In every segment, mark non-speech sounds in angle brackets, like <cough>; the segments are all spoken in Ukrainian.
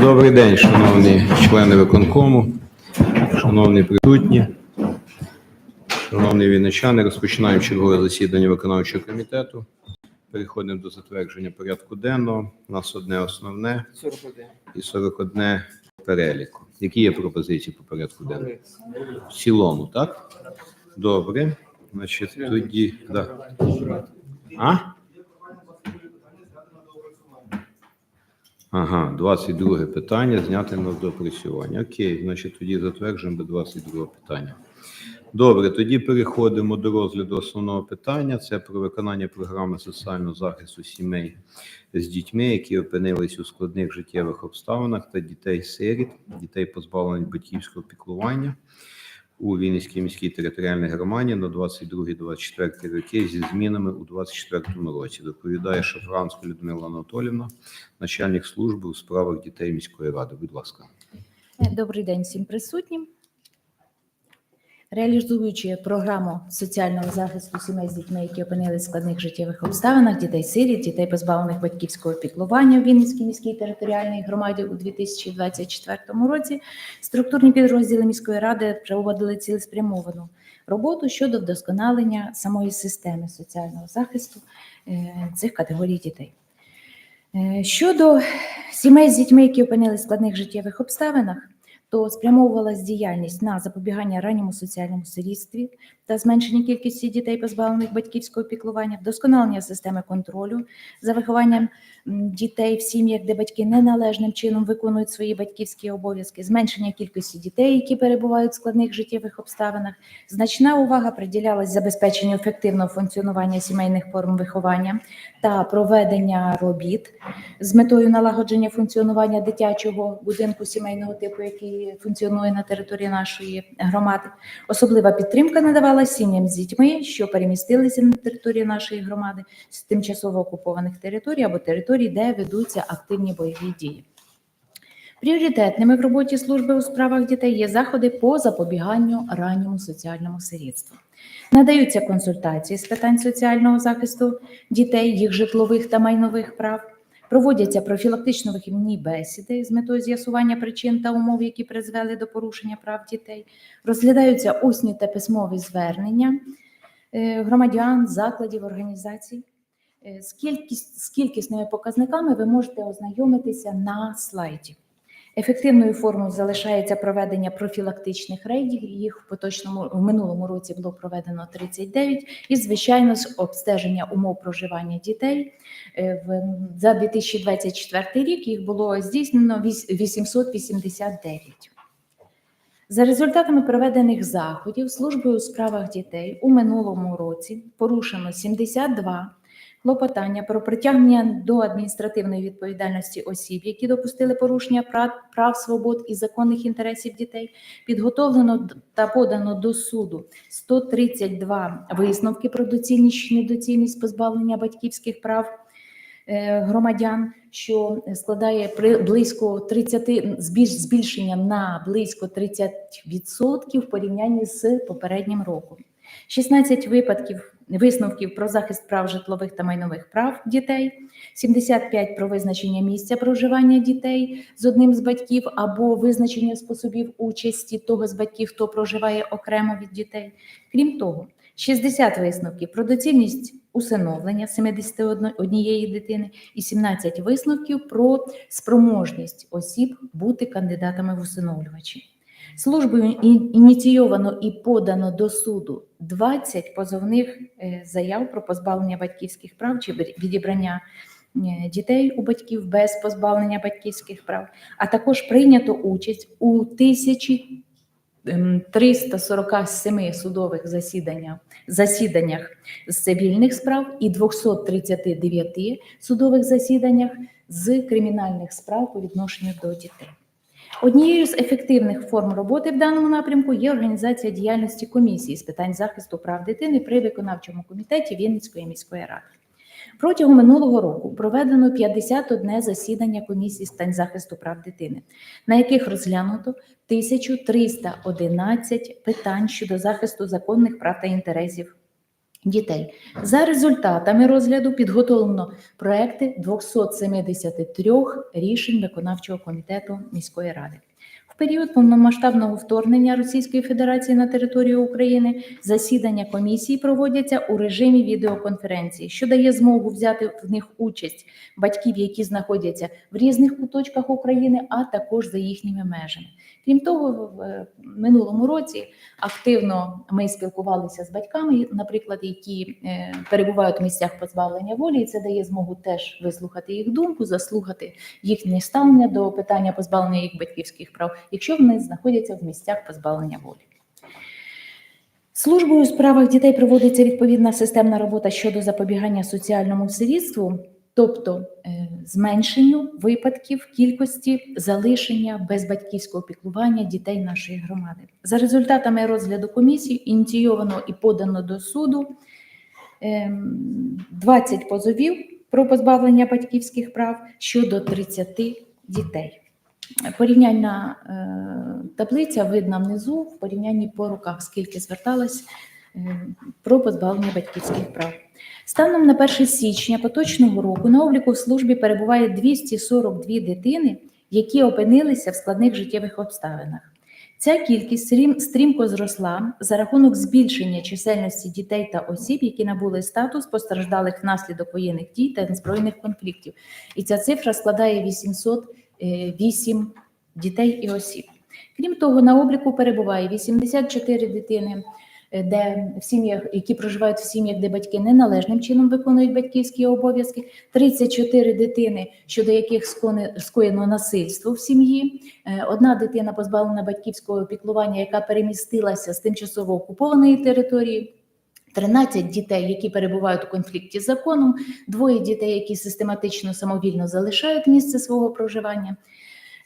Добрий день, шановні члени виконкому, шановні присутні, шановні вінничани. Розпочинаємо чергове засідання виконавчого комітету. Переходимо до затвердження порядку денного. У нас одне основне 41. і 41 переліку. Які є пропозиції по порядку денному? В цілому, так? Добре. Значить, тоді. Да. А? Ага, 22 питання зняти на допрацювання. Окей, значить тоді затверджуємо 22 питання. Добре, тоді переходимо до розгляду основного питання. Це про виконання програми соціального захисту сімей з дітьми, які опинились у складних життєвих обставинах та дітей-сиріт, дітей позбавлених батьківського піклування у Вінницькій міській територіальній громаді на 22-24 роки зі змінами у 24 році. Доповідає Шафранська Людмила Анатолівна, начальник служби у справах дітей міської ради. Будь ласка. Добрий день всім присутнім. Реалізуючи програму соціального захисту сімей з дітьми, які опинилися в складних життєвих обставинах, дітей сиріт, дітей позбавлених батьківського піклування в Вінницькій міській територіальній громаді у 2024 році, структурні підрозділи міської ради проводили цілеспрямовану роботу щодо вдосконалення самої системи соціального захисту е, цих категорій дітей. Е, Щодо сімей з дітьми, які опинилися в складних життєвих обставинах, то спрямовувалась діяльність на запобігання ранньому соціальному сирітстві та зменшення кількості дітей, позбавлених батьківського піклування, вдосконалення системи контролю за вихованням дітей в сім'ях, де батьки неналежним чином виконують свої батьківські обов'язки, зменшення кількості дітей, які перебувають в складних життєвих обставинах. Значна увага приділялась забезпеченню ефективного функціонування сімейних форм виховання та проведення робіт з метою налагодження функціонування дитячого будинку сімейного типу, який функціонує на території нашої громади. Особлива підтримка надавала сім'ям з дітьми, що перемістилися на територію нашої громади з тимчасово окупованих територій або територій, де ведуться активні бойові дії. Пріоритетними в роботі служби у справах дітей є заходи по запобіганню ранньому соціальному сирітству. Надаються консультації з питань соціального захисту дітей, їх житлових та майнових прав. Проводяться профілактично-вихідні бесіди з метою з'ясування причин та умов, які призвели до порушення прав дітей. Розглядаються усні та письмові звернення е, громадян, закладів, організацій. Е, З, кількість, з кількісними показниками ви можете ознайомитися на слайді. Ефективною формою залишається проведення профілактичних рейдів. Їх в поточному в минулому році було проведено 39, і звичайно з обстеження умов проживання дітей. Е, за 2024 рік їх було здійснено віс- 889. За результатами проведених заходів службою у справах дітей у минулому році порушено 72 клопотання про притягнення до адміністративної відповідальності осіб, які допустили порушення прав, прав, свобод і законних інтересів дітей, підготовлено та подано до суду 132 висновки про доцільність чи недоцільність позбавлення батьківських прав е, громадян, що складає близько 30 збільш, збільшення на близько 30% в порівнянні з попереднім роком. 16 випадків висновків про захист прав житлових та майнових прав дітей, 75 про визначення місця проживання дітей з одним з батьків або визначення способів участі того з батьків, хто проживає окремо від дітей. Крім того, 60 висновків про доцільність усиновлення 71 дитини і 17 висновків про спроможність осіб бути кандидатами в усиновлювачі. Службою ін- ініційовано і подано до суду 20 позовних е, заяв про позбавлення батьківських прав чи відібрання е, дітей у батьків без позбавлення батьківських прав, а також прийнято участь у тисячі ем, 347 судових засіданнях, засіданнях з цивільних справ і 239 судових засіданнях з кримінальних справ по відношенню до дітей. Однією з ефективних форм роботи в даному напрямку є організація діяльності комісії з питань захисту прав дитини при виконавчому комітеті Вінницької міської ради. Протягом минулого року проведено 51 засідання комісії з питань захисту прав дитини, на яких розглянуто 1311 питань щодо захисту законних прав та інтересів дітей. За результатами розгляду підготовлено проекти 273 рішень виконавчого комітету міської ради. Період повномасштабного вторгнення Російської Федерації на територію України засідання комісії проводяться у режимі відеоконференції, що дає змогу взяти в них участь батьків, які знаходяться в різних куточках України, а також за їхніми межами. Крім того, в минулому році активно ми спілкувалися з батьками, наприклад, які е, перебувають в місцях позбавлення волі, і це дає змогу теж вислухати їх думку, заслухати їхнє ставлення до питання позбавлення їх батьківських прав, якщо вони знаходяться в місцях позбавлення волі. Службою у справах дітей проводиться відповідна системна робота щодо запобігання соціальному сирітству, тобто е, зменшенню випадків кількості залишення без батьківського піклування дітей нашої громади. За результатами розгляду комісії ініційовано і подано до суду ем, 20 позовів про позбавлення батьківських прав щодо 30 дітей. Порівняльна е, таблиця видна внизу в порівнянні по руках, скільки зверталось про позбавлення батьківських прав. Станом на 1 січня поточного року на обліку в службі перебуває 242 дитини, які опинилися в складних життєвих обставинах. Ця кількість стрімко зросла за рахунок збільшення чисельності дітей та осіб, які набули статус постраждалих внаслідок воєнних дій та збройних конфліктів. І ця цифра складає 808 дітей і осіб. Крім того, на обліку перебуває 84 дитини, е, де в сім'ях, які проживають в сім'ях, де батьки неналежним чином виконують батьківські обов'язки, 34 дитини, щодо яких скоєно насильство в сім'ї, Е, одна дитина позбавлена батьківського піклування, яка перемістилася з тимчасово окупованої території. 13 дітей, які перебувають у конфлікті з законом, двоє дітей, які систематично самовільно залишають місце свого проживання.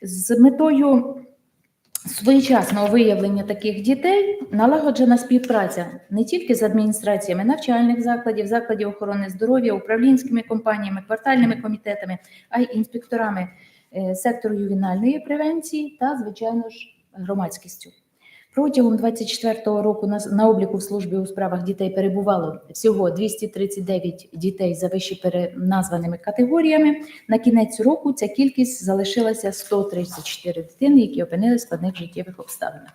З метою своєчасного виявлення таких дітей налагоджена співпраця не тільки з адміністраціями навчальних закладів, закладів охорони здоров'я, управлінськими компаніями, квартальними комітетами, а й інспекторами е, сектору ювенальної превенції та, звичайно ж, громадськістю. Протягом 24-го року на, на обліку в службі у справах дітей перебувало всього 239 дітей за вище переназваними категоріями. На кінець року ця кількість залишилася 134 дитини, які опинилися в складних життєвих обставинах.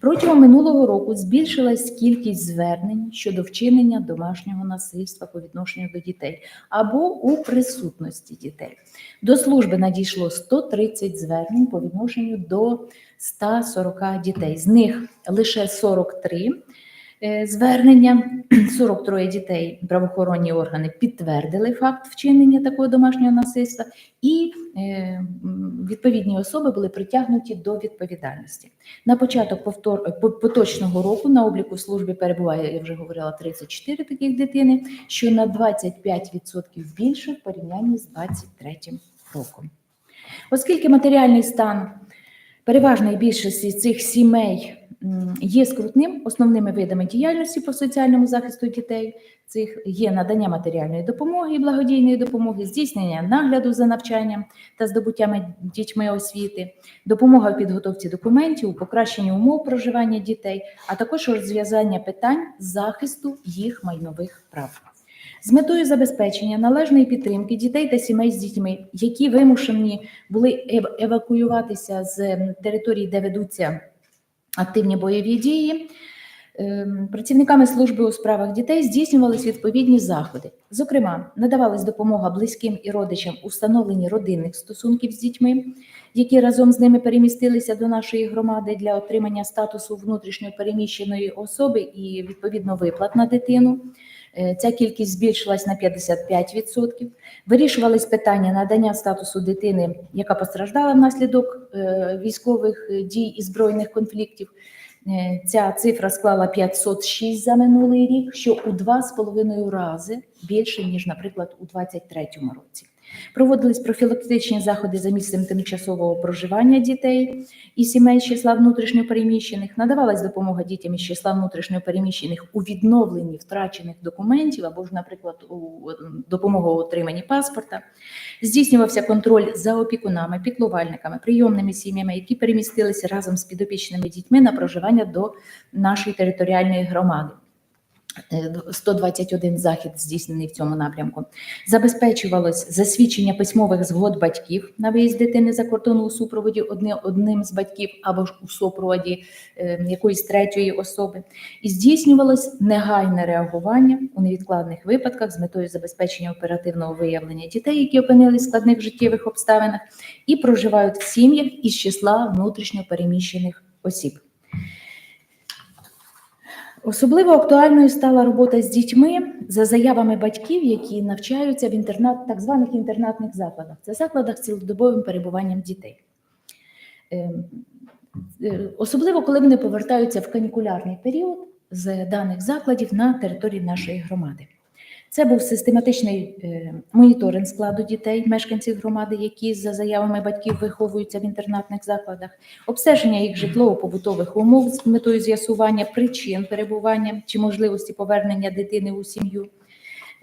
Протягом минулого року збільшилась кількість звернень щодо вчинення домашнього насильства по відношенню до дітей або у присутності дітей. До служби надійшло 130 звернень по відношенню до 140 дітей. З них лише 43 е, звернення, <clears throat> 43 дітей правоохоронні органи підтвердили факт вчинення такого домашнього насильства, і е, відповідні особи були притягнуті до відповідальності. На початок повтор... поточного року на обліку в службі перебуває, я вже говорила, 34 таких дитини, що на 25% більше в порівнянні з 23 роком. Оскільки матеріальний стан переважної більшості цих сімей є скрутним, основними видами діяльності по соціальному захисту дітей цих є надання матеріальної допомоги і благодійної допомоги, здійснення нагляду за навчанням та здобуттями дітьми освіти, допомога в підготовці документів, у покращенні умов проживання дітей, а також розв'язання питань захисту їх майнових прав. З метою забезпечення належної підтримки дітей та сімей з дітьми, які вимушені були евакуюватися з території, де ведуться активні бойові дії, ем, працівниками служби у справах дітей здійснювались відповідні заходи. Зокрема, надавалась допомога близьким і родичам у встановленні родинних стосунків з дітьми, які разом з ними перемістилися до нашої громади для отримання статусу внутрішньо переміщеної особи і відповідно виплат на дитину. Е, Ця кількість збільшилась на 55%. Вирішувались питання надання статусу дитини, яка постраждала внаслідок е, військових е, дій і збройних конфліктів. Ця цифра склала 506 за минулий рік, що у 2,5 рази більше, ніж, наприклад, у 2023 році. Проводились профілактичні заходи за місцем тимчасового проживання дітей і сімей з числа внутрішньопереміщених. Надавалась допомога дітям із числа внутрішньопереміщених у відновленні втрачених документів або ж, наприклад, у допомогу у отриманні паспорта. Здійснювався контроль за опікунами, піклувальниками, прийомними сім'ями, які перемістилися разом з підопічними дітьми на проживання до нашої територіальної громади. Е, 121 захід здійснений в цьому напрямку. Забезпечувалось засвідчення письмових згод батьків на виїзд дитини за кордон у супроводі одни, одним з батьків або ж у супроводі е, якоїсь третьої особи, і здійснювалось негайне реагування у невідкладних випадках з метою забезпечення оперативного виявлення дітей, які опинились в складних життєвих обставинах і проживають в сім'ях із числа внутрішньо переміщених осіб. Особливо актуальною стала робота з дітьми за заявами батьків, які навчаються в інтернат, так званих інтернатних закладах. Це закладах з цілодобовим перебуванням дітей. Ем, е, Особливо, коли вони повертаються в канікулярний період з даних закладів на території нашої громади. Це був систематичний е, моніторинг складу дітей, мешканців громади, які за заявами батьків виховуються в інтернатних закладах, обстеження їх житлово-побутових умов з метою з'ясування причин перебування чи можливості повернення дитини у сім'ю.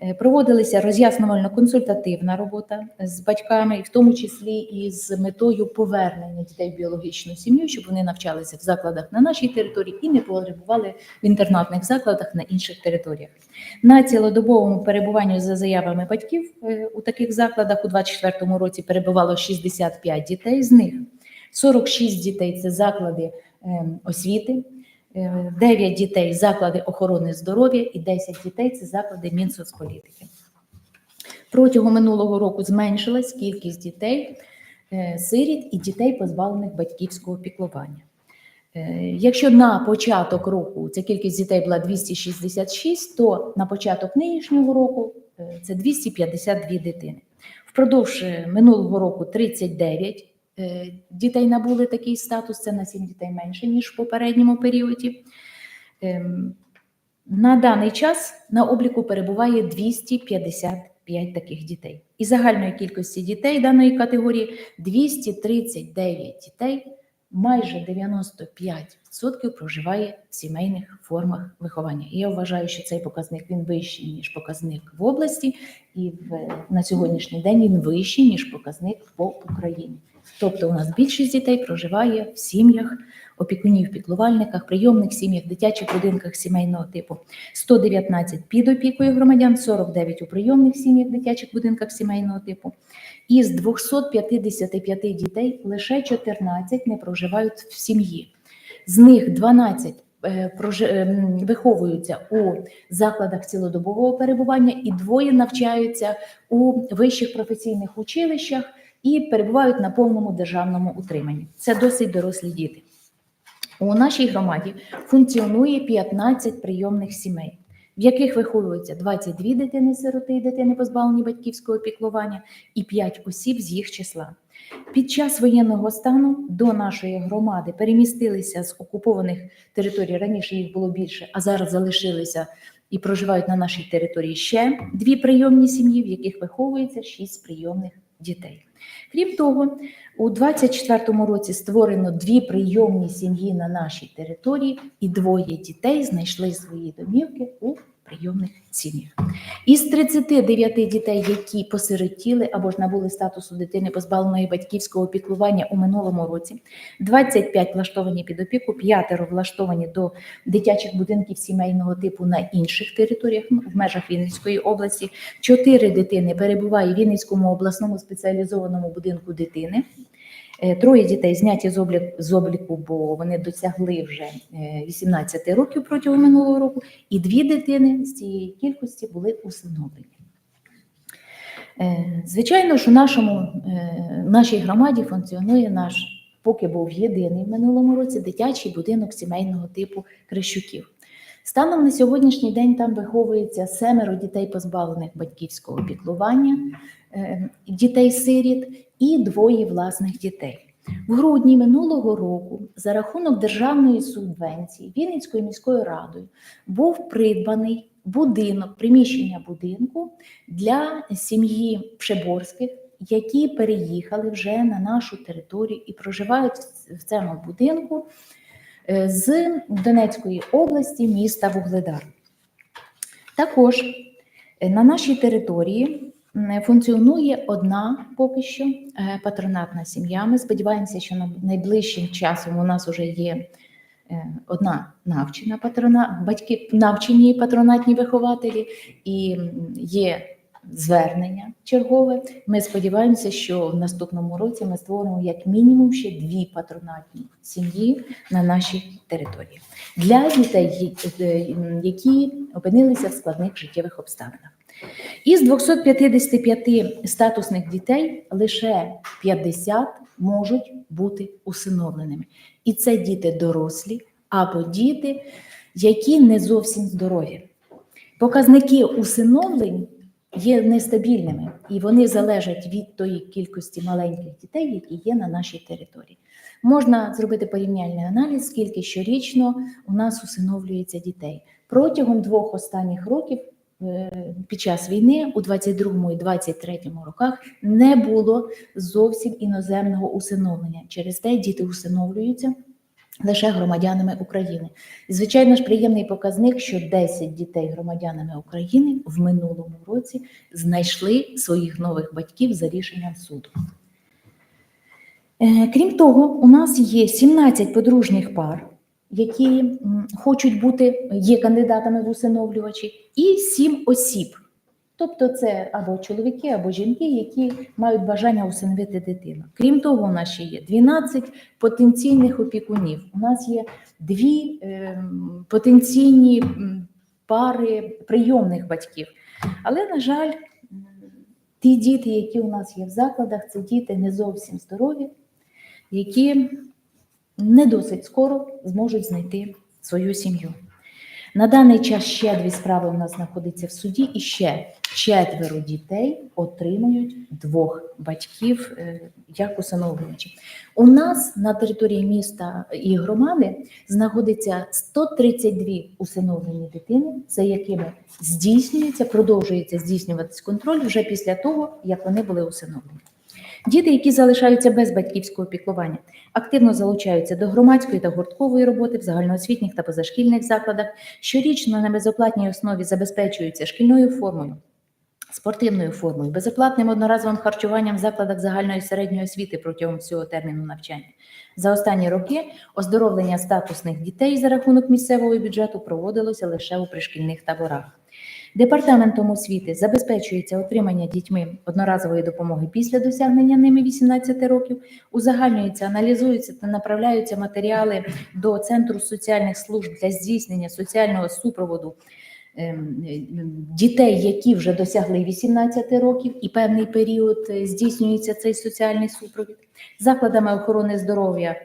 Е, Проводилися роз'яснювально-консультативна робота з батьками, в тому числі і з метою повернення дітей в біологічну сім'ю, щоб вони навчалися в закладах на нашій території і не перебували в інтернатних закладах на інших територіях. На цілодобовому перебуванню за заявами батьків е, у таких закладах у 2024 році перебувало 65 дітей. З них 46 дітей це заклади е, освіти, 9 дітей заклади охорони здоров'я і 10 дітей це заклади Мінсоцполітики. Протягом минулого року зменшилась кількість дітей, е, сиріт і дітей, позбавлених батьківського піклування. Е, Якщо на початок року ця кількість дітей була 266, то на початок нинішнього року е, це 252 дитини. Впродовж е, минулого року 39 е, дітей набули такий статус, це на 7 дітей менше, ніж в попередньому періоді. Ем, На даний час на обліку перебуває 255 таких дітей. І загальної кількості дітей даної категорії 239 дітей, майже 95% проживає в сімейних формах виховання. І я вважаю, що цей показник він вищий, ніж показник в області, і в, на сьогоднішній день він вищий, ніж показник по Україні. Тобто у нас більшість дітей проживає в сім'ях, опікунів, піклувальниках, прийомних сім'ях, дитячих будинках сімейного типу, 119 під опікою громадян, 49 у прийомних сім'ях, дитячих будинках сімейного типу. Із 255 дітей лише 14 не проживають в сім'ї. З них 12 е, ем, виховуються у закладах цілодобового перебування, і двоє навчаються у вищих професійних училищах і перебувають на повному державному утриманні. Це досить дорослі діти. У нашій громаді функціонує 15 прийомних сімей, в яких виховуються 22 дитини-сироти і дитини, позбавлені батьківського піклування, і 5 осіб з їх числа. Під час воєнного стану до нашої громади перемістилися з окупованих територій. Раніше їх було більше, а зараз залишилися і проживають на нашій території ще дві прийомні сім'ї, в яких виховується 6 прийомних дітей. Крім того, у 24-му році створено дві прийомні сім'ї на нашій території, і двоє дітей знайшли свої домівки у прийомних сім'ях. Із 39 дітей, які посиротіли або ж набули статусу дитини позбавленої батьківського піклування у минулому році, 25 влаштовані під опіку, п'ятеро влаштовані до дитячих будинків сімейного типу на інших територіях ну, в межах Вінницької області. Чотири дитини перебуває в Вінницькому обласному спеціалізованому будинку дитини. Е, Троє дітей зняті з обліку, бо вони досягли вже е, 18 років протягом минулого року, і дві дитини з цієї кількості були усиновлені. Е, Звичайно ж, у нашому, е, нашій громаді функціонує наш, поки був єдиний в минулому році, дитячий будинок сімейного типу Крещуків. Станом на сьогоднішній день там виховується семеро дітей, позбавлених батьківського піклування, е, дітей-сиріт і двоє власних дітей. В грудні минулого року за рахунок державної субвенції Вінницькою міською радою був придбаний будинок, приміщення будинку для сім'ї Пшеборських, які переїхали вже на нашу територію і проживають в цьому будинку е, з Донецької області, міста Вугледар. Також е, на нашій території функціонує одна поки що е, патронатна сім'я. Ми сподіваємося, що на- найближчим часом у нас вже є е, одна навчена патрона, батьки навчені патронатні вихователі, і є звернення чергове. Ми сподіваємося, що в наступному році ми створимо як мінімум ще дві патронатні сім'ї на нашій території для дітей, е, які опинилися в складних життєвих обставинах. Із 255 статусних дітей лише 50 можуть бути усиновленими. І це діти дорослі або діти, які не зовсім здорові. Показники усиновлень є нестабільними, і вони залежать від тої кількості маленьких дітей, які є на нашій території. Можна зробити порівняльний аналіз, скільки щорічно у нас усиновлюється дітей. Протягом двох останніх років під час війни у 22 і 23 роках не було зовсім іноземного усиновлення. Через те діти усиновлюються лише громадянами України. І, звичайно ж, приємний показник, що 10 дітей громадянами України в минулому році знайшли своїх нових батьків за рішенням суду. Е, Крім того, у нас є 17 подружніх пар, які хочуть бути, є кандидатами в усиновлювачі, і 7 осіб. Тобто це або чоловіки, або жінки, які мають бажання усиновити дитину. Крім того, у нас ще є 12 потенційних опікунів. У нас є дві ем, потенційні пари прийомних батьків. Але, на жаль, ті діти, які у нас є в закладах, це діти не зовсім здорові, які не досить скоро зможуть знайти свою сім'ю. На даний час ще дві справи у нас знаходяться в суді, і ще четверо дітей отримують двох батьків е, як усиновлювачів. У нас на території міста і громади знаходиться 132 усиновлені дитини, за якими здійснюється, продовжується здійснюватись контроль вже після того, як вони були усиновлені. Діти, які залишаються без батьківського піклування, активно залучаються до громадської та гурткової роботи в загальноосвітніх та позашкільних закладах, щорічно на безоплатній основі забезпечуються шкільною формою, спортивною формою, безоплатним одноразовим харчуванням в закладах загальної середньої освіти протягом всього терміну навчання. За останні роки оздоровлення статусних дітей за рахунок місцевого бюджету проводилося лише у пришкільних таборах. Департаментом освіти забезпечується отримання дітьми одноразової допомоги після досягнення ними 18 років, узагальнюються, аналізуються та направляються матеріали до Центру соціальних служб для здійснення соціального супроводу ем, дітей, які вже досягли 18 років, і певний період е, здійснюється цей соціальний супровід. Закладами охорони здоров'я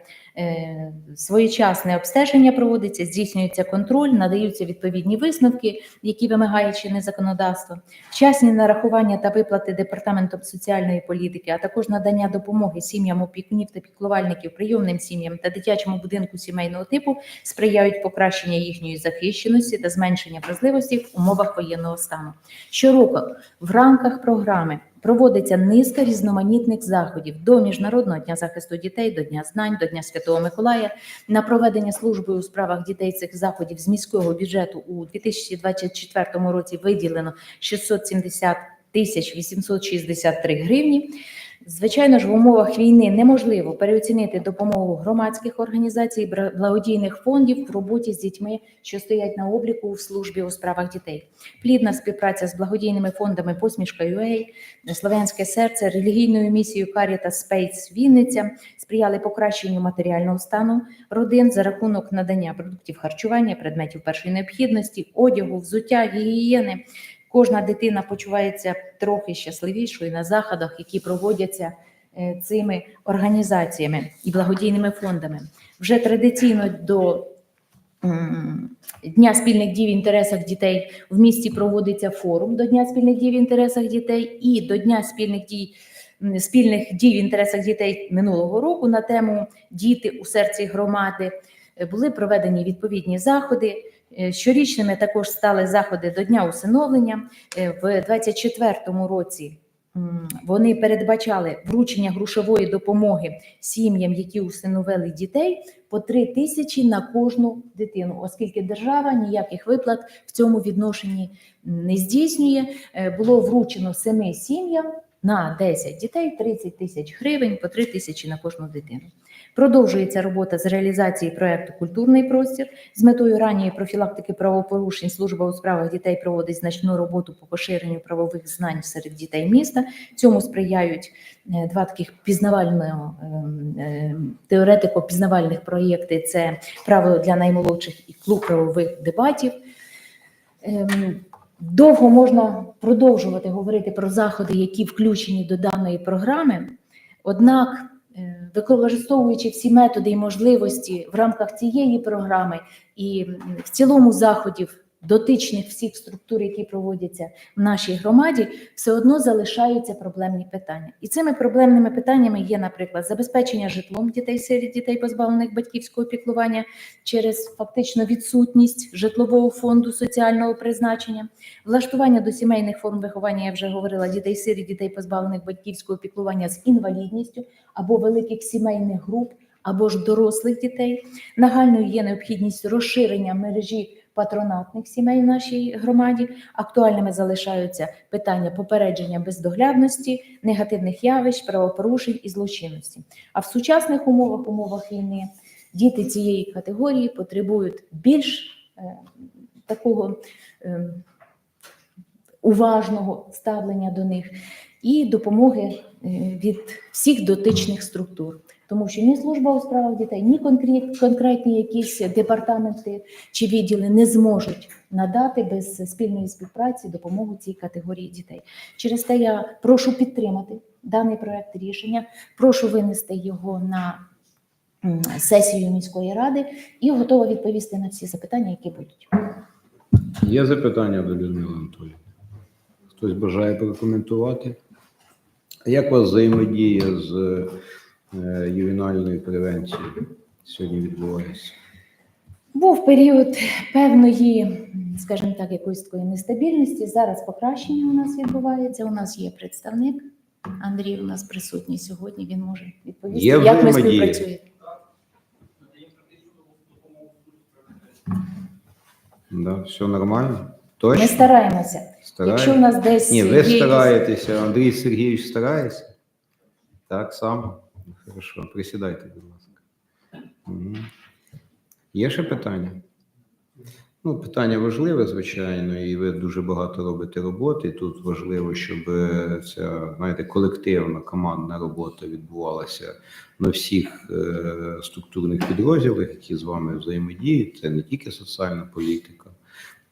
своєчасне обстеження проводиться, здійснюється контроль, надаються відповідні висновки, які вимагає чинне законодавство, вчасні нарахування та виплати департаментом соціальної політики, а також надання допомоги сім'ям опікунів та піклувальників, прийомним сім'ям та дитячому будинку сімейного типу сприяють покращенню їхньої захищеності та зменшення вразливості в умовах воєнного стану. Щороку в рамках програми проводиться низка різноманітних заходів до Міжнародного дня захисту дітей, до Дня знань, до Дня Святого Миколая. На проведення служби у справах дітей цих заходів з міського бюджету у 2024 році виділено 670 тисяч 863 гривні. Звичайно ж, в умовах війни неможливо переоцінити допомогу громадських організацій, благодійних фондів в роботі з дітьми, що стоять на обліку в службі у справах дітей. Плідна співпраця з благодійними фондами Посмішка UA, Слов'янське серце, релігійною місією Caritas Space Вінниця сприяли покращенню матеріального стану родин за рахунок надання продуктів харчування, предметів першої необхідності, одягу, взуття, гігієни. Кожна дитина почувається трохи щасливішою на заходах, які проводяться е, цими організаціями і благодійними фондами. Вже традиційно до Дня спільних дій в інтересах дітей в місті проводиться форум до Дня спільних дій в інтересах дітей і до Дня спільних дій спільних дій в інтересах дітей минулого року на тему Діти у серці громади були проведені відповідні заходи. Е, Щорічними також стали заходи до Дня усиновлення Е, в 24-му році. Вони передбачали вручення грошової допомоги сім'ям, які усиновили дітей, по 3 тисячі на кожну дитину, оскільки держава ніяких виплат в цьому відношенні не здійснює. Е, Було вручено семи сім'ям на 10 дітей 30 тисяч гривень по 3 тисячі на кожну дитину. Продовжується робота з реалізації проекту Культурний простір з метою ранньої профілактики правопорушень. Служба у справах дітей проводить значну роботу по поширенню правових знань серед дітей міста. Цьому сприяють е, два таких пізнавального ем, ем, теоретико-пізнавальних проєкти. Це право для наймолодших і клуб правових дебатів. Ем, Довго можна продовжувати говорити про заходи, які включені до даної програми. Однак, використовуючи всі методи і можливості в рамках цієї програми і в цілому заходів дотичних всіх структур, які проводяться в нашій громаді, все одно залишаються проблемні питання. І цими проблемними питаннями є, наприклад, забезпечення житлом дітей серед дітей, позбавлених батьківського піклування через фактично відсутність житлового фонду соціального призначення, влаштування до сімейних форм виховання, я вже говорила, дітей сирі, дітей позбавлених батьківського піклування з інвалідністю або великих сімейних груп, або ж дорослих дітей. Нагальною є необхідність розширення мережі патронатних сімей в нашій громаді. Актуальними залишаються питання попередження бездоглядності, негативних явищ, правопорушень і злочинності. А в сучасних умовах, умовах війни, діти цієї категорії потребують більш е, такого е, уважного ставлення до них і допомоги е, від всіх дотичних структур. Тому що ні служба у справах дітей, ні конкрет, конкретні якісь департаменти чи відділи не зможуть надати без спільної співпраці допомогу цій категорії дітей. Через те я прошу підтримати даний проект рішення, прошу винести його на сесію міської ради і готова відповісти на всі запитання, які будуть. Є запитання до Людмили Анатоліївни? Хтось бажає прокоментувати? Як у вас взаємодія з е, ювенальною превенцією сьогодні відбувається? Був період певної, скажімо так, якоїсь такої нестабільності. Зараз покращення у нас відбувається. У нас є представник. Андрій у нас присутній сьогодні. Він може відповісти, Є як ми співпрацюємо. Да, все нормально? Ми Точно? стараємося. Стараєтесь? Якщо у нас десь Ні, ви є стараєтеся, Андрій Сергійович старається. Так само. Хорошо, присідайте, будь ласка. Угу. Є ще питання? Ну, питання важливе, звичайно, і ви дуже багато робите роботи. Тут важливо, щоб е, ця, знаєте, колективна командна робота відбувалася на всіх е, структурних підрозділах, які з вами взаємодіють. Це не тільки соціальна політика.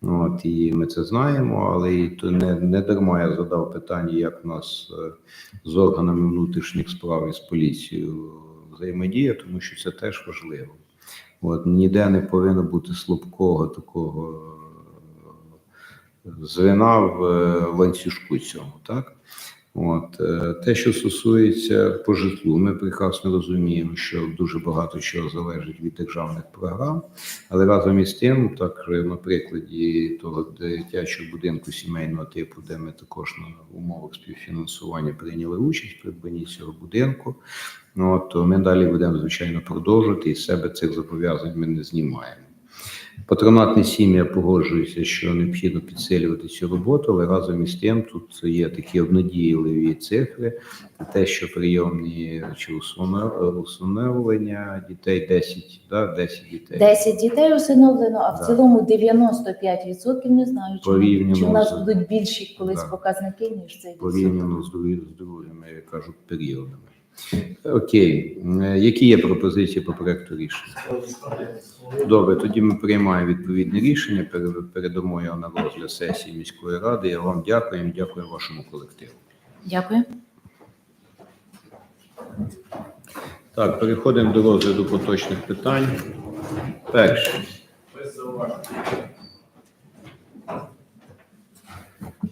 От, і ми це знаємо, але і то не, не дарма я задав питання, як у нас е, з органами внутрішніх справ і з поліцією взаємодія, тому що це теж важливо. От, ніде не повинно бути слабкого такого звина звена в е, ланцюжку цьому, так? От, е, те, що стосується по житлу, ми прекрасно розуміємо, що дуже багато чого залежить від державних програм, але разом із тим, так е, на прикладі того дитячого будинку сімейного типу, де ми також на умовах співфінансування прийняли участь придбанні цього будинку, ну, то ми далі будемо, звичайно, продовжувати і себе цих зобов'язань ми не знімаємо. Патронатні сім'ї я погоджуюся, що необхідно підсилювати цю роботу, але разом із тим тут є такі обнадійливі цифри. Те, що прийомні чи усино- усиновлення дітей 10, да, 10 дітей. 10 дітей усиновлено, а в Да. цілому 95% не знаю, чи, чи в нас будуть більші колись Да. показники, ніж цей порівняно з другими, кажуть, періодами. Окей, Е, які є пропозиції по проекту рішення? Добре, тоді ми приймаємо відповідне рішення, передамо його на розгляд сесії міської ради. Я вам дякую, дякую вашому колективу. Дякую. Так, переходимо до розгляду поточних питань. Перше.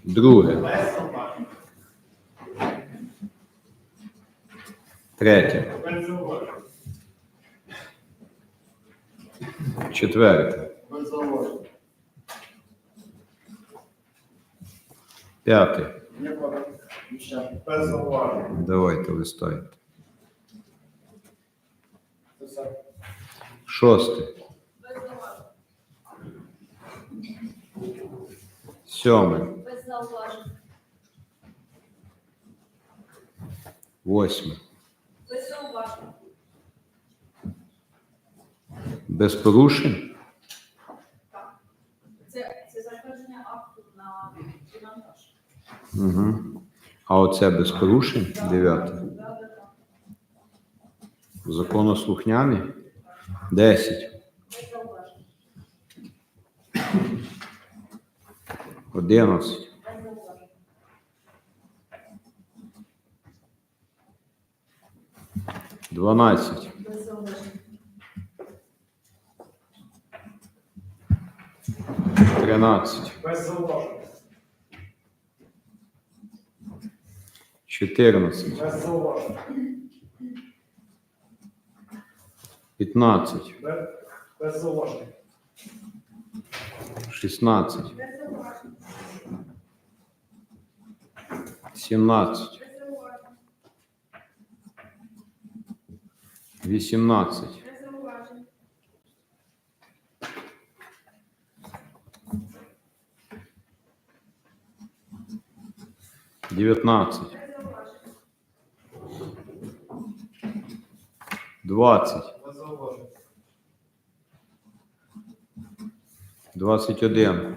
Друге. Третє. Четверте. П'яте. Давайте вистоїте. Шосте. Сьоме. Восьме. Без зауважень. Без порушень? Це, це затвердження акту на демонтаж. Угу. А оце без порушень? Дев'яте. Законослухняні? Десять. Одинадцять. Дванадцять. Тринадцять. Без зауважень. Чотирнадцять. Без зауважень. П'ятнадцять. Без, без зауважень. Шістнадцять. Сімнадцять. Вісімнадцять. Дев'ятнадцять. Двадцять. Двадцять один.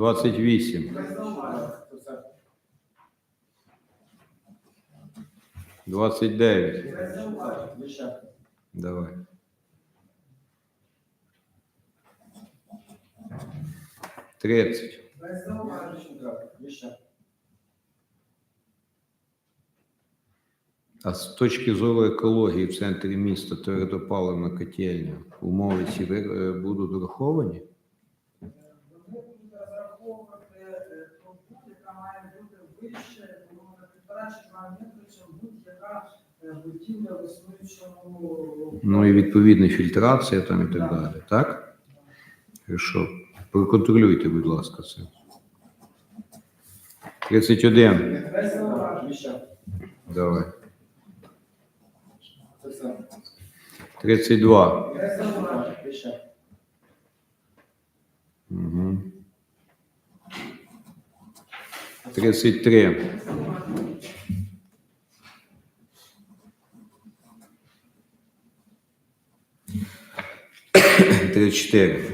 28. 29. Давай. Тридцать. А з точки зору екології в центрі міста, теоретопалена котельня, умови ці е, будуть враховані? Метри, чим будь-яка е, будівля в існуючому. Ну і відповідна фільтрація там і так далі, так? Хорошо. Проконтролюйте, будь ласка, це. 31. Без зауважень. Ви ще. Давай. Це все. 32. Без зауважень. Ви ще. Угу. 33. Тридцать четыре.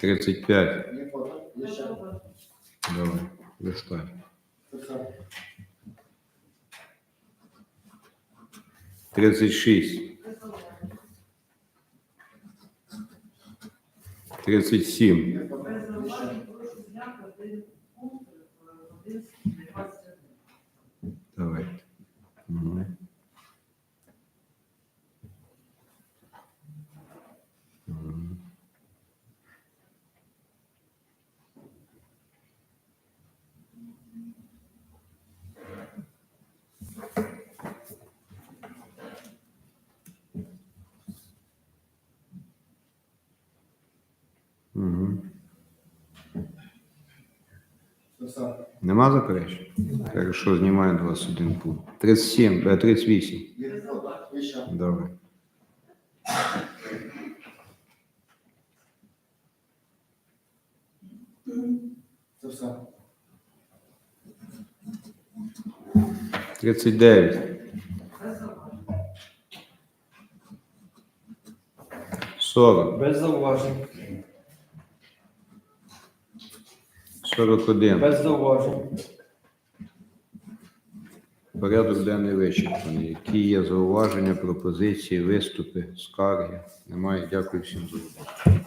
Тридцать пять. Не фото. Ви ще. Давай, листай. Це все. Тридцать шесть. Тридцать семь. Не фото. Без Ви ще. зауважень прошу зняти один пункт, е, один з 21. Давай. Угу. Угу. Це все. Нема заперечень? Хорошо, знімаємо 21 пункт. 37, е, 38. Не фото. Ви ще. Давай. Це все. 39. 40. Без зауважень. 41. Без зауважень. Порядок денний вичерпаний. Які є зауваження, пропозиції, виступи, скарги? Немає. Дякую всім за увагу.